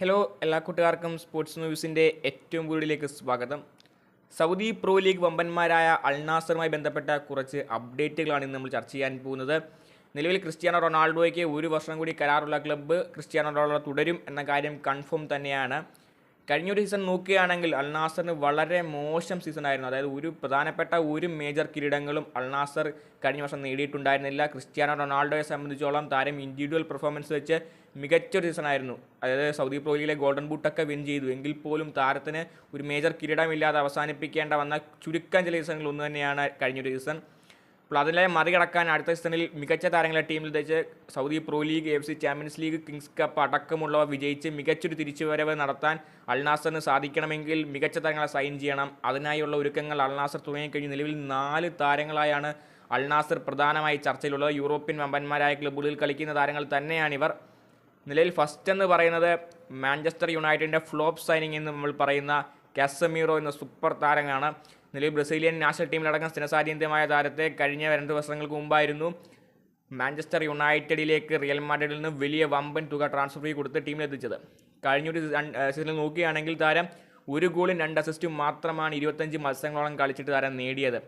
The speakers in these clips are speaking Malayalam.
ഹലോ എല്ലാ കൂട്ടുകാർക്കും സ്പോർട്സ് ന്യൂസിന്റെ ഏറ്റവും കൂടുതലേക്ക് സ്വാഗതം. സൗദി പ്രോ ലീഗ് വമ്പന്മാരായ അൾനാസറുമായി ബന്ധപ്പെട്ട കുറച്ച് അപ്ഡേറ്റുകളാണ് ഇന്ന് നമ്മൾ ചർച്ച ചെയ്യാൻ പോകുന്നത്. നിലവിൽ ക്രിസ്ത്യാനോ റൊണാൾഡോയ്ക്ക് ഒരു വർഷം കൂടി കരാറുള്ള ക്ലബ്ബ് ക്രിസ്ത്യാനോ റൊണാൾഡോ തുടരും എന്ന കാര്യം കൺഫേം തന്നെയാണ്. കഴിഞ്ഞൊരു സീസൺ നോക്കുകയാണെങ്കിൽ അൽനാസറിന് വളരെ മോശം സീസൺ ആയിരുന്നു. അതായത് ഒരു പ്രധാനപ്പെട്ട ഒരു മേജർ കിരീടങ്ങളും അൽനാസർ കഴിഞ്ഞ വർഷം നേടിയിട്ടുണ്ടായിരുന്നില്ല. ക്രിസ്ത്യാനോ റൊണാൾഡോയെ സംബന്ധിച്ചോളം താരം ഇൻഡിവിജ്വൽ പെർഫോമൻസ് വെച്ച് മികച്ചൊരു സീസൺ ആയിരുന്നു. അതായത് സൗദി പ്രോ ലീഗിലെ ഗോൾഡൻ ബൂട്ടൊക്കെ വിൻ ചെയ്തു. എങ്കിൽ പോലും താരത്തിന് ഒരു മേജർ കിരീടമില്ലാതെ അവസാനിപ്പിക്കേണ്ട വന്ന ചുരുക്കം ചില സീസണുകൾ ഒന്ന് തന്നെയാണ് കഴിഞ്ഞൊരു സീസൺ അപ്പോൾ അതിനെ മറികടക്കാൻ അടുത്ത സീസണിൽ മികച്ച താരങ്ങളെ ടീമിൽ തേച്ച് Saudi pro league F C champions league Kings cup അടക്കമുള്ളവ വിജയിച്ച് മികച്ചൊരു തിരിച്ചുവരവ് നടത്താൻ അൽനാസറിന് സാധിക്കണമെങ്കിൽ മികച്ച താരങ്ങളെ സൈൻ ചെയ്യണം. അതിനായുള്ള ഒരുക്കങ്ങൾ അൽനാസർ തുടങ്ങിക്കഴിഞ്ഞ് നിലവിൽ നാല് താരങ്ങളായാണ് അൽനാസർ പ്രധാനമായി ചർച്ചയിലുള്ളത്. യൂറോപ്യൻ വമ്പന്മാരായ ക്ലബ്ബുകളിൽ കളിക്കുന്ന താരങ്ങൾ തന്നെയാണിവർ. നിലവിൽ ഫസ്റ്റ് എന്ന് പറയുന്നത് മാഞ്ചസ്റ്റർ യുണൈറ്റഡിന്റെ ഫ്ലോപ്പ് സൈനിങ് എന്ന് നമ്മൾ പറയുന്ന കാസമീറോ എന്ന സൂപ്പർ താരമാണ് നിലവിൽ ബ്രസീലിയൻ നാഷണൽ ടീമിലടക്കം സ്ഥിരസാന്നിധ്യമായ താരത്തെ കഴിഞ്ഞ രണ്ട് വർഷങ്ങൾക്ക് മുമ്പായിരുന്നു മാഞ്ചസ്റ്റർ യുണൈറ്റഡിലേക്ക് റിയൽ മാഡ്രിഡിൽ നിന്ന് വലിയ വമ്പൻ തുക ട്രാൻസ്ഫർ ഫീ കൊടുത്ത് ടീമിലെത്തിച്ചത് കഴിഞ്ഞൊരു സീസണിൽ നോക്കുകയാണെങ്കിൽ താരം ഒരു ഗോളും രണ്ട് അസിസ്റ്റും മാത്രമാണ് ഇരുപത്തഞ്ച് മത്സരങ്ങളോളം കളിച്ചിട്ട് താരം നേടിയത്.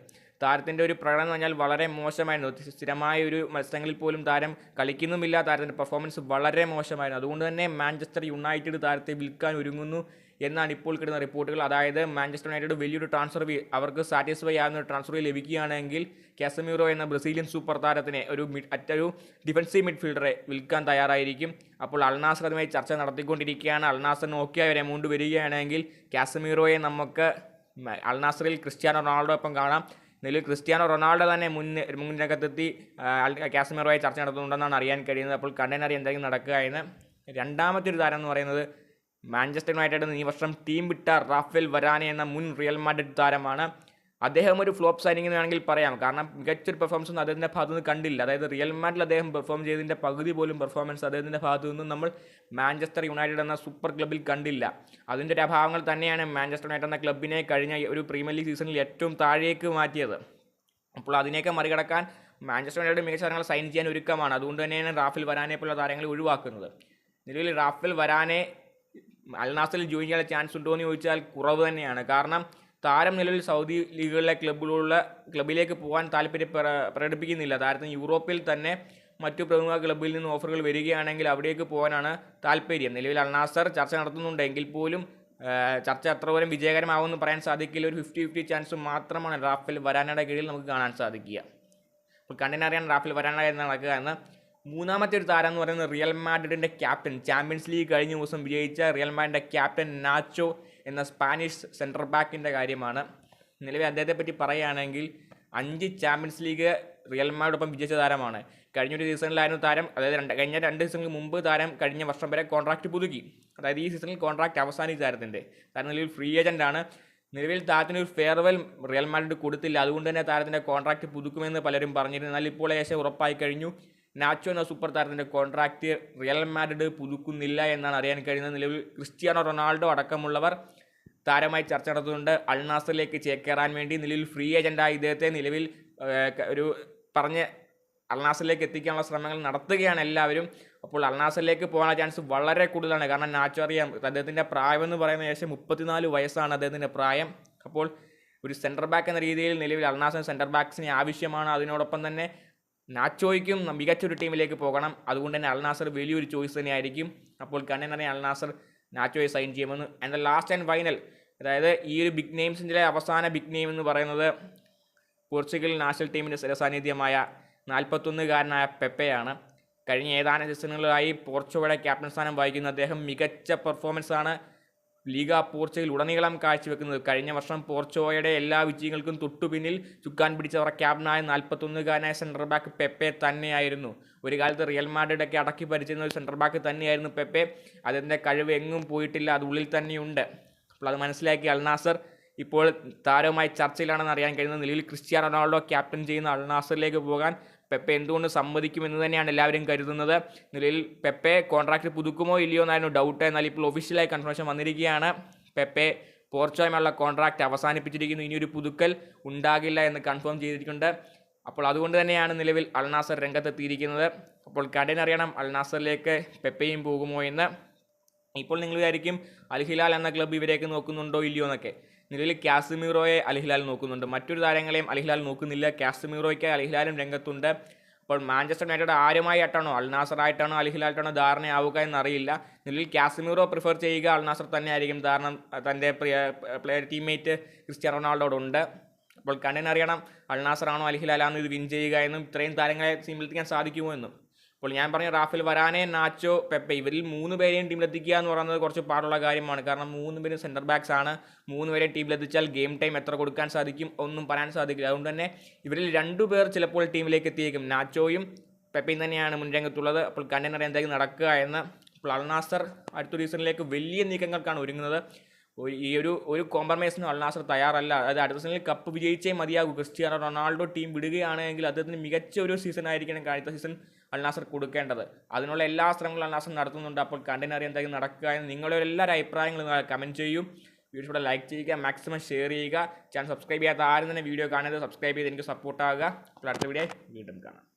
താരത്തിന്റെ ഒരു പ്രകടനം എന്ന് പറഞ്ഞാൽ വളരെ മോശമായിരുന്നു. സ്ഥിരമായ ഒരു മത്സരങ്ങളിൽ പോലും താരം കളിക്കുന്നുമില്ല. താരത്തിന്റെ പെർഫോമൻസ് വളരെ മോശമായിരുന്നു. അതുകൊണ്ട് തന്നെ മാഞ്ചസ്റ്റർ യുണൈറ്റഡ് താരത്തെ വിൽക്കാൻ ഒരുങ്ങുന്നു. എന്നാണ് ഇപ്പോൾ കിട്ടുന്ന റിപ്പോർട്ടുകൾ. അതായത് മാഞ്ചസ്റ്റർ യുണൈറ്റഡ് വലിയൊരു ട്രാൻസ്ഫർ ഫീ അവർക്ക് സാറ്റിസ്ഫൈ ആകുന്ന ഒരു ട്രാൻസ്ഫർ ഫീ ലഭിക്കുകയാണെങ്കിൽ കാസമീറോ എന്ന ബ്രസീലിയൻ സൂപ്പർ താരത്തിനെ ഒരു അറ്റൊരു ഡിഫൻസീവ് മിഡ്ഫീൽഡറെ വിൽക്കാൻ തയ്യാറായിരിക്കും. അപ്പോൾ അൽനാസർ അതുമായി ചർച്ച നടത്തിക്കൊണ്ടിരിക്കുകയാണ്. അൽനാസറിന് ഓക്കെ ഒരു എമൗണ്ട് വരികയാണെങ്കിൽ കാസമീറോയെ നമുക്ക് അൽനാസറിൽ ക്രിസ്ത്യാനോ റൊണാൾഡോ ഒപ്പം കാണാം. നിലവിൽ ക്രിസ്ത്യാനോ റൊണാൾഡോ തന്നെ മുൻ മുന്നിനകത്തെത്തി കാസമീറോയെ ചർച്ച നടത്തുന്നുണ്ടെന്നാണ് അറിയാൻ കഴിയുന്നത്. അപ്പോൾ കണ്ടനറി എന്തെങ്കിലും നടക്കുക എന്ന് രണ്ടാമത്തെ ഒരു താരം എന്ന് പറയുന്നത് മാഞ്ചസ്റ്റർ യുണൈറ്റഡ് ഈ വർഷം ടീം വിട്ട റാഫേൽ വരാനെ എന്ന മുൻ റിയൽ മാഡ്രിഡ് താരമാണ്. അദ്ദേഹം ഒരു ഫ്ലോപ്പ് സൈനിങ് എന്ന് വേണമെങ്കിൽ പറയാം. കാരണം മികച്ചൊരു പെർഫോമൻസ് ഒന്നും അദ്ദേഹത്തിന്റെ ഭാഗത്തു നിന്ന് കണ്ടില്ല. അതായത് റിയൽ മാഡിൽ അദ്ദേഹം പെർഫോം ചെയ്തതിന്റെ പകുതി പോലും പെർഫോമൻസ് അദ്ദേഹത്തിന്റെ ഭാഗത്തു നിന്നും നമ്മൾ മാഞ്ചസ്റ്റർ യുണൈറ്റഡ് എന്ന സൂപ്പർ ക്ലബ്ബിൽ കണ്ടില്ല. അതിന്റെ ഒരു അഭാവങ്ങൾ തന്നെയാണ് മാഞ്ചസ്റ്റർ യുണൈറ്റഡ് എന്ന ക്ലബിനെ കഴിഞ്ഞ ഒരു പ്രീമിയർ ലീഗ് സീസണിൽ ഏറ്റവും താഴേക്ക് മാറ്റിയത്. അപ്പോൾ അതിനെയൊക്കെ മറികടക്കാൻ മാഞ്ചസ്റ്റർ യുണൈറ്റഡ് മികച്ച താരങ്ങൾ സൈൻ ചെയ്യാൻ ഒരുക്കമാണ്. അതുകൊണ്ട് തന്നെയാണ് റാഫിൽ വരാനെ പോലുള്ള താരങ്ങളെ ഒഴിവാക്കുന്നത്. നിലവിൽ റാഫിൽ വരാനെ അൽനാസിൽ ജോയിൻ ചെയ്യാൻ ചാൻസ് ഉണ്ടോ എന്ന് ചോദിച്ചാൽ കുറവ് തന്നെയാണ്. കാരണം താരം നിലവിൽ സൗദി ലീഗുകളിലെ ക്ലബ്ബുകളുള്ള ക്ലബിലേക്ക് പോകാൻ താല്പര്യം പ്ര- പ്രകടിപ്പിക്കുന്നില്ല. താരത്തിന് യൂറോപ്പിൽ തന്നെ മറ്റു പ്രമുഖ ക്ലബ്ബിൽ നിന്ന് ഓഫറുകൾ വരികയാണെങ്കിൽ അവിടേക്ക് പോകാനാണ് താല്പര്യം. നിലവിൽ അൽനാസർ ചർച്ച നടത്തുന്നുണ്ടെങ്കിൽ പോലും ചർച്ച അത്രപോലും വിജയകരമാവുമെന്ന് പറയാൻ സാധിക്കില്ല. ഒരു ഫിഫ്റ്റി ഫിഫ്റ്റി ചാൻസ് മാത്രമാണ് റാഫേൽ വരാനയുടെ കീഴിൽ നമുക്ക് കാണാൻ സാധിക്കുക. അപ്പോൾ കണ്ടിനറിയാൻ റാഫേൽ വരാന നടക്കുക എന്ന് മൂന്നാമത്തെ ഒരു താരം എന്ന് പറയുന്നത് റിയൽ മാഡ്രിഡിന്റെ ക്യാപ്റ്റൻ. ചാമ്പ്യൻസ് ലീഗ് കഴിഞ്ഞ ദിവസം വിജയിച്ച റിയൽ മാഡിന്റെ ക്യാപ്റ്റൻ നാച്ചോ എന്ന സ്പാനിഷ് സെൻട്രൽ ബാക്കിന്റെ കാര്യമാണ്. നിലവിൽ അദ്ദേഹത്തെ പറ്റി പറയുകയാണെങ്കിൽ അഞ്ച് ചാമ്പ്യൻസ് ലീഗ് റിയൽ മാഡോടൊപ്പം വിജയിച്ച താരമാണ്. കഴിഞ്ഞൊരു സീസണിലായിരുന്നു താരം. അതായത് രണ്ട് കഴിഞ്ഞ രണ്ട് സീസണിന് മുമ്പ് താരം കഴിഞ്ഞ വർഷം വരെ കോൺട്രാക്റ്റ് പുതുക്കി. അതായത് ഈ സീസണിൽ കോൺട്രാക്റ്റ് അവസാനിച്ച താരത്തിന്റെ താരം നിലവിൽ ഫ്രീ ഏജന്റ് നിലവിൽ താരത്തിന് ഒരു ഫെയർവെൽ റിയൽ മാഡ്രിഡ് കൊടുത്തില്ല. അതുകൊണ്ട് തന്നെ താരത്തിന്റെ കോൺട്രാക്റ്റ് പുതുക്കുമെന്ന് പലരും പറഞ്ഞിരുന്നു. എന്നാൽ ഇപ്പോൾ ഉറപ്പായി കഴിഞ്ഞു. നാച്ചോ എന്ന സൂപ്പർ താരത്തിന്റെ കോൺട്രാക്റ്റ് റിയൽ മാഡ്രിഡ് പുതുക്കുന്നില്ല എന്നാണ് അറിയാൻ കഴിയുന്നത്. നിലവിൽ ക്രിസ്ത്യാനോ റൊണാൾഡോ അടക്കമുള്ളവർ താരമായി ചർച്ച നടത്തുന്നുണ്ട്. അൾനാസറിലേക്ക് ചേക്കേറാൻ വേണ്ടി നിലവിൽ ഫ്രീ ഏജന്റായ ഇദ്ദേഹത്തെ നിലവിൽ ഒരു പറഞ്ഞ് അൾനാസറിലേക്ക് എത്തിക്കാനുള്ള ശ്രമങ്ങൾ നടത്തുകയാണ് എല്ലാവരും. അപ്പോൾ അൾനാസറിലേക്ക് പോകാനുള്ള ചാൻസ് വളരെ കൂടുതലാണ്. കാരണം നാച്ചോ അറിയാം അദ്ദേഹത്തിന്റെ പ്രായം എന്ന് പറയുന്നത് ഏകദേശം മുപ്പത്തിനാല് വയസ്സാണ് അദ്ദേഹത്തിന്റെ പ്രായം. അപ്പോൾ ഒരു സെന്റർ ബാക്ക് എന്ന രീതിയിൽ നിലവിൽ അൾനാസിന് സെന്റർ ബാക്സിന് ആവശ്യമാണ്. അതിനോടൊപ്പം തന്നെ നാച്ചോയ്ക്കും മികച്ചൊരു ടീമിലേക്ക് പോകണം. അതുകൊണ്ട് തന്നെ അൽനാസർ വലിയൊരു ചോയ്സ് തന്നെയായിരിക്കും. അപ്പോൾ കണ്ണനറിയ അൽനാസർ നാച്ചോയെ സൈൻ ചെയ്യുമെന്ന്. ആൻഡ് ലാസ്റ്റ് ആൻഡ് ഫൈനൽ അതായത് ഈ ഒരു ബിഗ് നെയിംസിന്റെ അവസാന ബിഗ് നെയിം എന്ന് പറയുന്നത് പോർച്ചുഗൽ നാഷണൽ ടീമിന്റെ സ്ഥിരസാന്നിധ്യമായ നാൽപ്പത്തൊന്നുകാരനായ പെപ്പയാണ്. കഴിഞ്ഞ ഏതാനും സീസണുകളായി പോർച്ചുഗയുടെ ക്യാപ്റ്റൻ സ്ഥാനം വഹിക്കുന്ന അദ്ദേഹം മികച്ച പെർഫോമൻസാണ് ലീഗ പോർച്ചുഗൽ ഉടനീളം കാഴ്ചവെക്കുന്നത്. കഴിഞ്ഞ വർഷം പോർച്ചോയുടെ എല്ലാ വിജയങ്ങൾക്കും തൊട്ടുപിന്നിൽ ചുക്കാൻ പിടിച്ചവർ ക്യാപ്റ്റനായ നാൽപ്പത്തൊന്നുകാരനായ സെന്റർ ബാക്ക് പെപ്പെ തന്നെയായിരുന്നു. ഒരു കാലത്ത് റിയൽ മാഡ്രിഡൊക്കെ അടക്കി ഭരിച്ചിരുന്ന ഒരു സെന്റർ ബാക്ക് തന്നെയായിരുന്നു പെപ്പെ. അതിന്റെ കഴിവ് എങ്ങും പോയിട്ടില്ല അത് ഉള്ളിൽ തന്നെയുണ്ട്. അപ്പോൾ അത് മനസ്സിലാക്കി അൽനാസർ ഇപ്പോൾ താരവുമായി ചർച്ചയിലാണെന്ന് അറിയാൻ കഴിയുന്നത് നിലവിൽ ക്രിസ്ത്യാനോ റൊണാൾഡോ ക്യാപ്റ്റൻ ചെയ്യുന്ന അൾനാസറിലേക്ക് പോകാൻ പെപ്പെ എന്തുകൊണ്ട് സമ്മതിക്കുമെന്ന് തന്നെയാണ് എല്ലാവരും കരുതുന്നത്. നിലവിൽ പെപ്പെ കോൺട്രാക്റ്റ് പുതുക്കുമോ ഇല്ലയോ എന്നായിരുന്നു ഡൗട്ട് എന്നാൽ ഇപ്പോൾ ഒഫീഷ്യലായി കൺഫർമേഷൻ വന്നിരിക്കുകയാണ്. പെപ്പെ പോർച്ചുഗലുമായുള്ള കോൺട്രാക്റ്റ് അവസാനിപ്പിച്ചിരിക്കുന്നു. ഇനിയൊരു പുതുക്കൽ ഉണ്ടാകില്ല എന്ന് കൺഫേം ചെയ്തിട്ടുണ്ട് അപ്പോൾ അതുകൊണ്ട് തന്നെയാണ് നിലവിൽ അൾനാസർ രംഗത്തെത്തിയിരിക്കുന്നത്. അപ്പോൾ കടനറിയണം അൾനാസറിലേക്ക് പെപ്പയും പോകുമോ എന്ന്. ഇപ്പോൾ നിങ്ങൾ വിചാരിക്കും അൽഹിലാൽ എന്ന ക്ലബ്ബ് ഇവരെയൊക്കെ നോക്കുന്നുണ്ടോ ഇല്ലയോ എന്നൊക്കെ. നിലവിൽ കാസ്മിറോയെ അൽഹിലാൽ നോക്കുന്നുണ്ട്. മറ്റൊരു താരങ്ങളെയും അൽഹിലാൽ നോക്കുന്നില്ല. കാസ്മിറോയ്ക്ക് അൽഹിലാലും രംഗത്തുണ്ട്. അപ്പോൾ മാഞ്ചസ്റ്റർ യുണൈറ്റഡ് ആരുമായിട്ടാണോ അൽനാസറായിട്ടാണോ അൽഹിലായിട്ടാണോ ധാരണയാവുക എന്നറിയില്ല. നിലവിൽ കാസ്മിറോ പ്രിഫർ ചെയ്യുക അൽനാസർ തന്നെയായിരിക്കും. കാരണം തന്റെ പ്രിയ പ്ലെയർ ടീംമേറ്റ് ക്രിസ്ത്യാനോ റൊണാൾഡോടുണ്ട്. അപ്പോൾ കണ്ടിനറിയണം അൽനാസറാണോ അൽഹിലാലാണോ ഇത് വിൻ ചെയ്യുക എന്നും ഇത്രയും താരങ്ങളെ ടീമിലെത്തിക്കാൻ സാധിക്കുമോ എന്നും. അപ്പോൾ ഞാൻ പറഞ്ഞ റാഫേൽ വരാനേ നാച്ചോ പെപ്പെ ഇവരിൽ മൂന്ന് പേരെയും ടീമിലെത്തിക്കുക എന്ന് പറയുന്നത് കുറച്ച് പാടുള്ള കാര്യമാണ്. കാരണം മൂന്ന് പേരും സെന്റർ ബാക്സ് ആണ്. മൂന്ന് പേരെ ടീമിലെത്തിച്ചാൽ ഗെയിം ടൈം എത്ര കൊടുക്കാൻ സാധിക്കും ഒന്നും പറയാൻ സാധിക്കില്ല. അതുകൊണ്ട് തന്നെ ഇവരിൽ രണ്ടു പേർ ചിലപ്പോൾ ടീമിലേക്ക് എത്തിയേക്കും. നാച്ചോയും പെപ്പയും തന്നെയാണ് മുൻരംഗത്തുള്ളത് അപ്പോൾ കണ്ടെയ്നർ എന്തായാലും നടക്കുക എന്ന് അപ്പോൾ അൽനാസർ അടുത്ത സീസണിലേക്ക് വലിയ നീക്കങ്ങൾക്കാണ് ഒരുങ്ങുന്നത്. ഈ ഒരു ഒരു കോംപ്രമൈസിനും അൽനാസർ തയ്യാറല്ല. അതായത് അടുത്ത സീസണിൽ കപ്പ് വിജയിച്ചേ മതിയാകൂ. ക്രിസ്റ്റിയാനോ റൊണാൾഡോ ടീം വിടുകയാണെങ്കിൽ അദ്ദേഹത്തിന് മികച്ച ഒരു സീസൺ ആയിരിക്കണം. അടുത്ത സീസൺ അൽനാസർ കൊടുക്കേണ്ടത്. അതിനുള്ള എല്ലാ ശ്രമങ്ങളും അൽനാസർ നടത്തുന്നുണ്ട്. അപ്പോൾ കണ്ടിനറി എന്തെങ്കിലും നടക്കുക എന്ന് നിങ്ങളുടെ എല്ലാവരും അഭിപ്രായങ്ങളും കമന്റ് ചെയ്യും. വീഡിയോ ഇവിടെ ലൈക്ക് ചെയ്യുക മാക്സിമം ഷെയർ ചെയ്യുക. ചാനൽ സബ്സ്ക്രൈബ് ചെയ്യാത്ത ആരും തന്നെ വീഡിയോ കാണരുത്. സബ്സ്ക്രൈബ് ചെയ്ത് എനിക്ക് സപ്പോർട്ടാകുക അപ്പോൾ അടുത്ത വീഡിയോ വീണ്ടും കാണാം.